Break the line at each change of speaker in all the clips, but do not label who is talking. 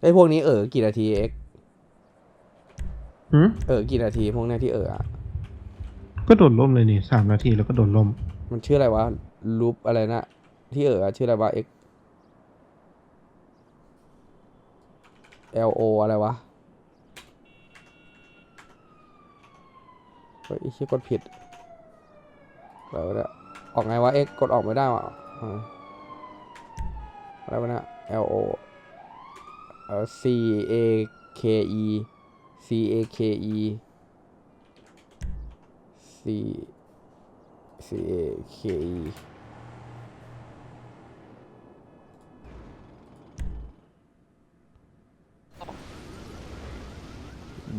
ไอ้พวกนี้เออกี่นาทีเอ็ก
หืม
เออกี่นาทีพวกเนี้ยที่เอออะ
ก็โดดล่มเลยนี่สามนาทีแล้วก็โดดล่ม
มันชื่ออะไรวะลูปอะไรนะที่เอออะชื่ออะไรวะเอ็ก L O อะไรวะเฮ้ยไอ้เชี่ยกดผิดอะไรวะเนี่ยออกไงวะเอ็กกดออกไม่ได้วะอ่าอะไรวะเนี่ย L O เออ C A K E C A K E C C A K E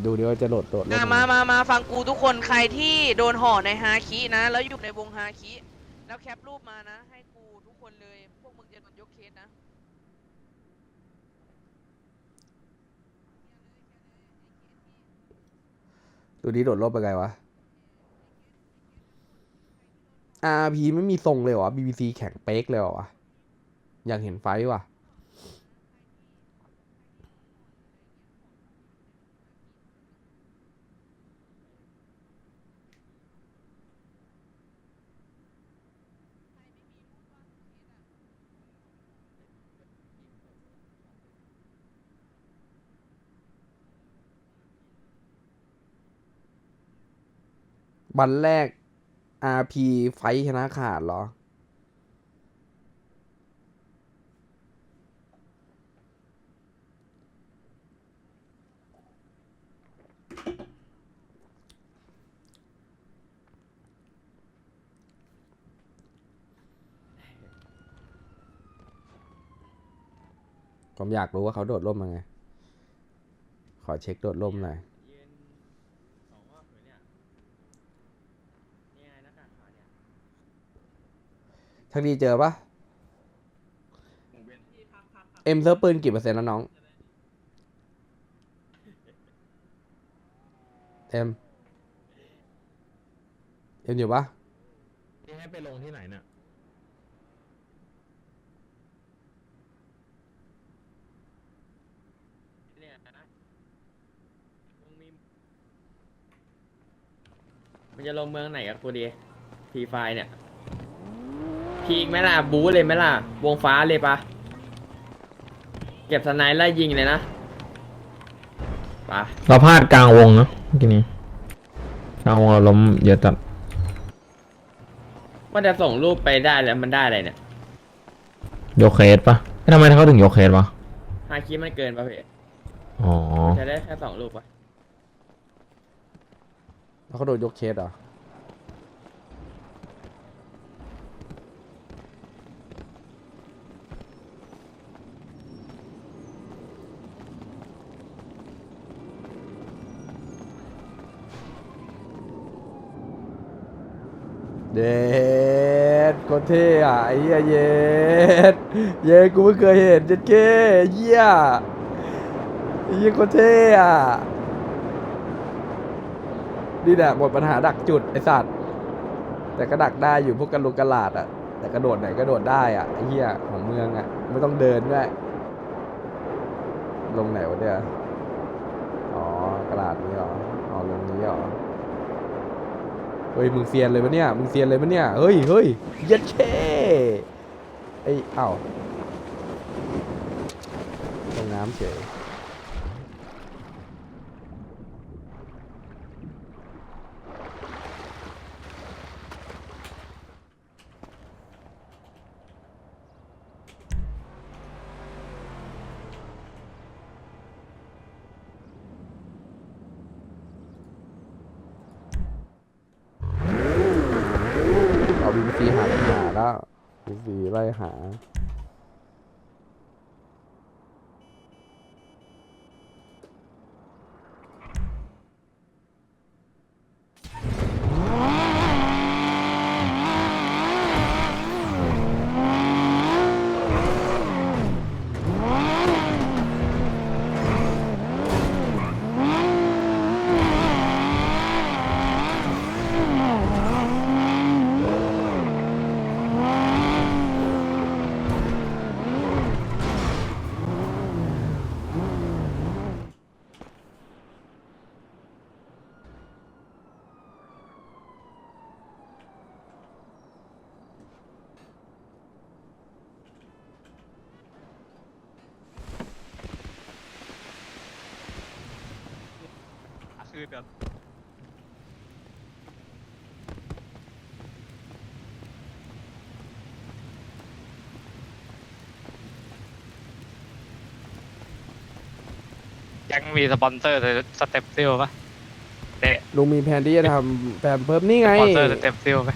ดูดิว่าจะโหลดโหลดลง
อะ
ไห
มามามาฟังกูทุกคนใครที่โดนห่อในฮาคินะ แล้วอยู่ในวงฮาคิ แล้วแคปรูปมานะ ให้กูทุกคนเลย พวกมึงจะโดนยกเคสนะ
ตัวนี้โดดลบไปไงวะ RP ไม่มีทรงเลยเหรอ BBC แข็งเป๊กเลยเหรอวะ อยากเห็นไฟว่ะ วันแรก RP ไฟชนะขาดเหรอ ผมอยากรู้ว่าเขาโดดร่มยังไง ขอเช็คโดดร่มหน่อย
ยืนสองรอบเลยเนี่ยนี่ไงหน้ากากขาวเนี่ย
ทักดีเจอปะเอ็มเซิร์ฟปืนกี่เปอร์เซ็นต์แล้วน้องเอ็มเอ็มอยู่ปะ
นี่ให้ไปลงที่ไหนเนี่ย
เนี่ยนะมึงมีมันจะลงเมืองไหนกับกูดีพีไฟเนี่ย พีกไหมล่ะ บู๊เลยไหมล่ะ วงฟ้าเลยปะเก็บสไนด์ไล่ยิงเลยนะปะ
เราพลาดกลางวงเนอะเมื่อกี้นี้กลางวงเราล้มเยอะจัด
ว่าจะส่งรูปไปได้แล้วมันได้อะไรเนี่ย
ยกเคสปะเอ้ยทำไมเขาถึงยกเคสวะ
ฮาคิมันเกินปะเพ่
อ๋อ
จะได้แค่สองรูปปะ
แล้วเขาโดนยกเคสเหรอ เด็ดคนเท่อะไอ้เหี้ยเย็ดเย็ดกูไม่เคยเห็นเจ็ดเก้เหี้ยเหี้ยคนเท่อะนี่แหละหมดปัญหาดักจุดไอสัตว์แต่ก็ดักได้อยู่พวกกันลุกกระลาดอะแต่กระโดดไหนก็โดดได้อะไอ้เหี้ยของเมืองอะไม่ต้องเดินด้วยลงไหนวะเนี่ยอ๋อกระลาดนี้เหรออ๋อลงนี้เหรอ เฮ้ยมึงเซียนเลยปะเนี่ยมึงเซียนเลยปะเนี่ยเฮ้ยเฮ้ยยัดเช่ไอ้เอ้าลงน้ำเฉย เอาบีบีซีหาปัญหาแล้ว สีไล่หา
เคื
นกันยังมีสปอนเซอร์สเต็ปซิลปะเด็ก
ลุงมีแผนที่จะทำแผนเพิ่มนี่ไง
สปอนเซอร์สเต็ปซิลไหม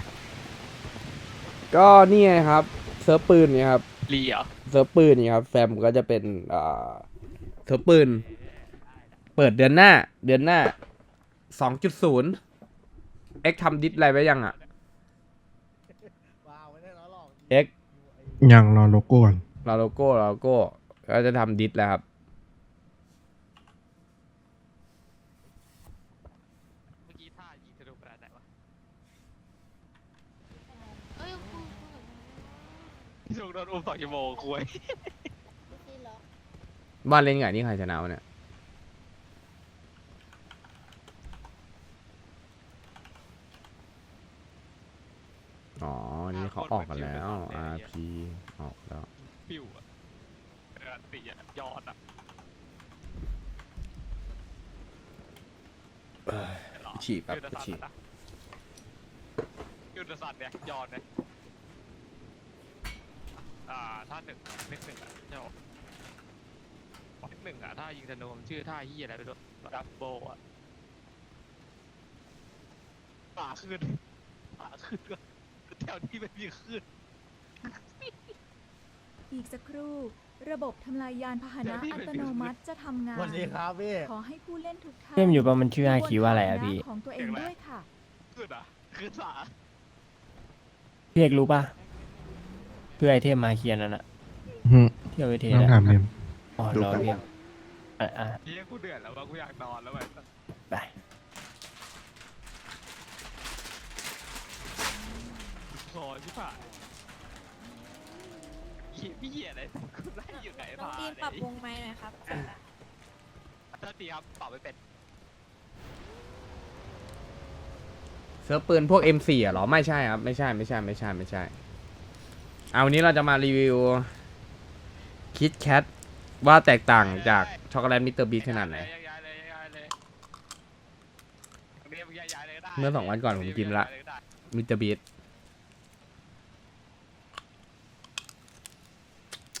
ก็นี่ไงครับ เซิร์ฟปืนเนี่ยครับ
รีเหรอ
เซิร์ฟปืนนี่ครับ แฟมก็จะเป็นอ่าเซิร์ฟปืน เปิดเดือนหน้า เดือนหน้า สองจุดศูนย์เอ็กทำดิสอะไรไว้ยังอะ เอ็ก
ยังรอโลโก้ก่อน
เราโลโก้เราโลโก้ก็จะทำดิสแล้วครับ
เมื่อกี้ท่ายิงจะดูขนาดไหนวะ
เอ้ยครูครู
ช่วงโดนอุ้มสองชั่วโมงคุย
ไม่ใช่เหรอ
บ้านเล่นไงนี่ใครชนะวะเนี่ย อ๋อ นี่เขาออกกันแล้ว RP ออกแล้ว
ฟิวอะเออติอะยอดอะ
ฉีบครับ
ยูดสัน
ฉีบ
อะยูดสันเนี่ยยอดเนี่ยอ่าท่าหนึ่งเม็ดหนึ่งอะเจ้าเม็ดหนึ่งอะท่ายิงธนูมันชื่อท่ายี่อะไรไปด้วยดับโบอะป่าขึ้นป่าขึ้นก็ แถวนี้ไม่มีขึ้น
อีกสักครู่ ระบบทำลายยานพาหนะอัตโนมัติจะทำงาน
สวัสดีครับพี่
ขอให้ผู้เล่นทุกท่าน
เพิ่มอยู่ป่ะมันชื่ออาคีว่าอะไรอะ
บน
พี่
พหนของตัวเองด้วยค่ะ
ขึ้นอะขึ้นสา
พี่เอกรู้ป่ะเพื่อไอเทมมาเคียนนั่นอะ
หึ
ที่เอาไปเท
ต้อง
อะ
ถามเมม
อ๋อรอพี่อะอะ
เฮียกูเดือดแล้วว่ากูอยากนอนแล้วไอ้สัส
ไป
คอชิบหายเหี้ยพี่เหี้ยอะไรกูไล่อยู่ไหน
น้อง
พา
ดีน
เนี่ย
ปรับวงไม้หน่อยครับ
ถ้าตีครับตอบไม่เป็น
เซิร์ฟปืนพวก M4 อะเหรอ ไม่ใช่ครับ ไม่ใช่ไม่ใช่ไม่ใช่ไม่ใช่ เอาวันนี้เราจะมารีวิวคิดแคทว่าแตกต่างจากช็อกโกแลตมิสเตอร์บีขนาดไหน
ย้ายเลยย้ายเลยย้ายเลยย้ายเลยก็ได้
เมื่อสองวันก่อนผมกินละ
ย้ายเยก็ได้
มิสเตอร์บี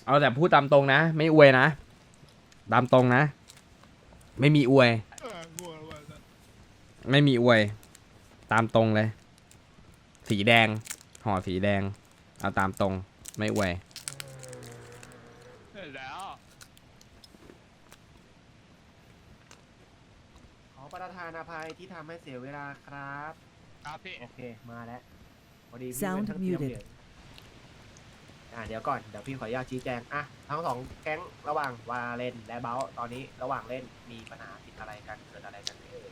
เอาแต่พูดตามตรงนะ ไม่อวยนะ ตามตรงนะ ไม่มีอวย ไม่มีอวย ตามตรงเลย สีแดง ห่อสีแดง เอาตามตรง ไม่อวย
เสร็จแล้ว
ขอประทานอภัยที่ทำให้เสียเวลาครับ
ครับพี่
โอเค มาแล้วพอดีพี่
Sound
เป็นทั้งเตรียม
muted
เหรียญ อ่าเดี๋ยวก่อนเดี๋ยวพี่ขออนุญาตชี้แจงอะทั้งสองแก๊งระหว่างวาเลนและเบลตอนนี้ระหว่างเล่นมีปัญหาผิดอะไรกันเกิดอะไรกันเอ่ย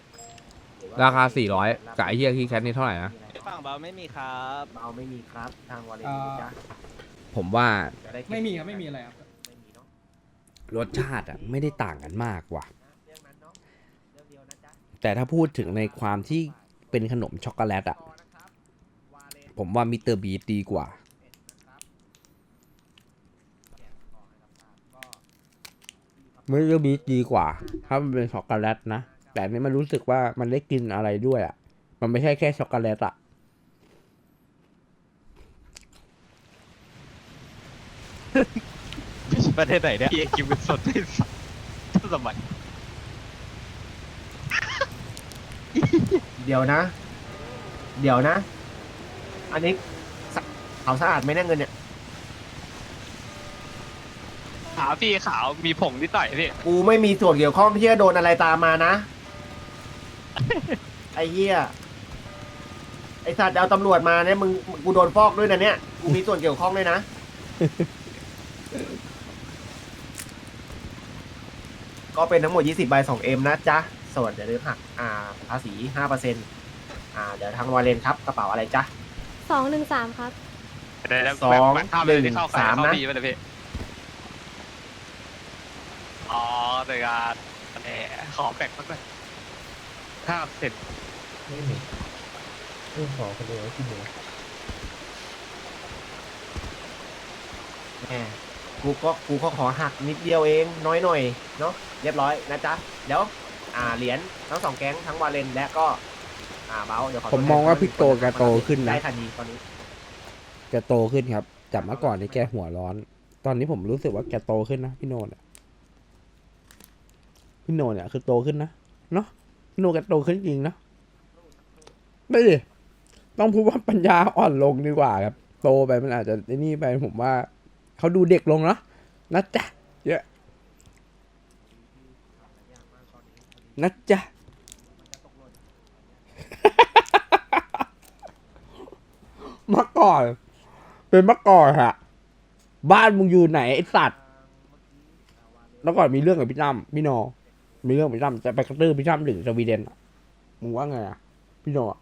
หอว่
ราคา 400กับไอ้เหี้ยคีย์แคทนี่เท่าไหร่นะ
ฝั่งเบลไม่มีครับเบลไม่มีครับทางวาเลนมีจ้ะ
ผมว่า
จะด้เก็บ
ไม่มีครับไม่มีอะไรครับ
ไม่มีเนาะ
รสชาติอะไม่ได้ต่างกันมากว่ะ
เรื่องนั้นเนาะเรื่องเดียวนะจ๊ะ
แต่ถ้าพูดถึงในความที่เป็นขนมช็อกโกแลตอะ
ต่อนะครับวาเลน
ผมว่ามิสเตอร์บีดีกว่า มิสเตอร์บีดีกว่า ถ้ามันเป็นช็อกโกแลตนะ แต่อันนี้มันรู้สึกว่ามันได้กินอะไรด้วยอะ มันไม่ใช่แค่ช็อกโกแลตอะ
ประเทศไหนเนี่ยเฮียกินเป็นสดที่สุดสมัย
เดี๋ยวนะ เดี๋ยวนะ อันนี้สะเอาสะอาดไหมเนี่ยเงินเนี่ย
ขาวพี่ขาวมีผงนิดหน่อยพี่
กูไม่มีส่วนเกี่ยวข้องที่จะโดนอะไรตามมานะ ไอ้เหี้ยไอ้สัตว์จะเอาตำรวจมาเนี่ยมึงกูโดนฟอกด้วยนะเนี่ยกูมีส่วนเกี่ยวข้องด้วยนะ ก็เป็นทั้งหมด 20ใบ 2M นะจ๊ะ ส่วนเดี๋ยวลืมหักอ่าภาษี5%อ่าเดี๋ยวทางวาเลนครับกระเป๋าอะไรจ๊ะ
สองหนึ่งสามครับ
เดี๋ยว
สอง
แบบข้ามไปเลยที่เข้า
หนึ่งสาม
เข้า
นะ
บีไปเลยพี่ อ๋อเดี๋ยวการแหมขอแบ่งสักหน่อยห้าเสร็จ
แหมกูก็กูก็ขอหักนิดเดียวเองน้อยหน่อยเนาะเรียบร้อยนะจ๊ะเดี๋ยวอ่าเหรียญทั้งสองแก๊งทั้งวาเลนและก็อ่าเบลเดี๋ยวขอ
ผมมองว่าพี่โตแกโตขึ้นนะ
ได้ทันทีตอนนี้
แกโตขึ้นครับจากเมื่อก่อนนี่แกหัวร้อน ตอนนี้ผมรู้สึกว่าแกโตขึ้นนะพี่โนนอะ พี่โนเนี่ยคือโตขึ้นนะเนาะพี่โนแกโตขึ้นจริงนะไม่ดิต้องพูดว่าปัญญาอ่อนลงดีกว่าครับ โตไปมันอาจจะนี่ไปผมว่าเขาดูเด็กลงเนาะนะจ๊ะเยอะนะจ๊ะเมื่อก่อน เป็นเมื่อก่อนฮะบ้านมึงอยู่ไหนไอสัตว์ แล้วก่อนมีเรื่องกับพี่ตั้มพี่โน มีเรื่องกับพี่ตั้มจะไปกระตือพี่ตั้มถึงสวีเดนอะมึงว่าไงอะพี่โนอะ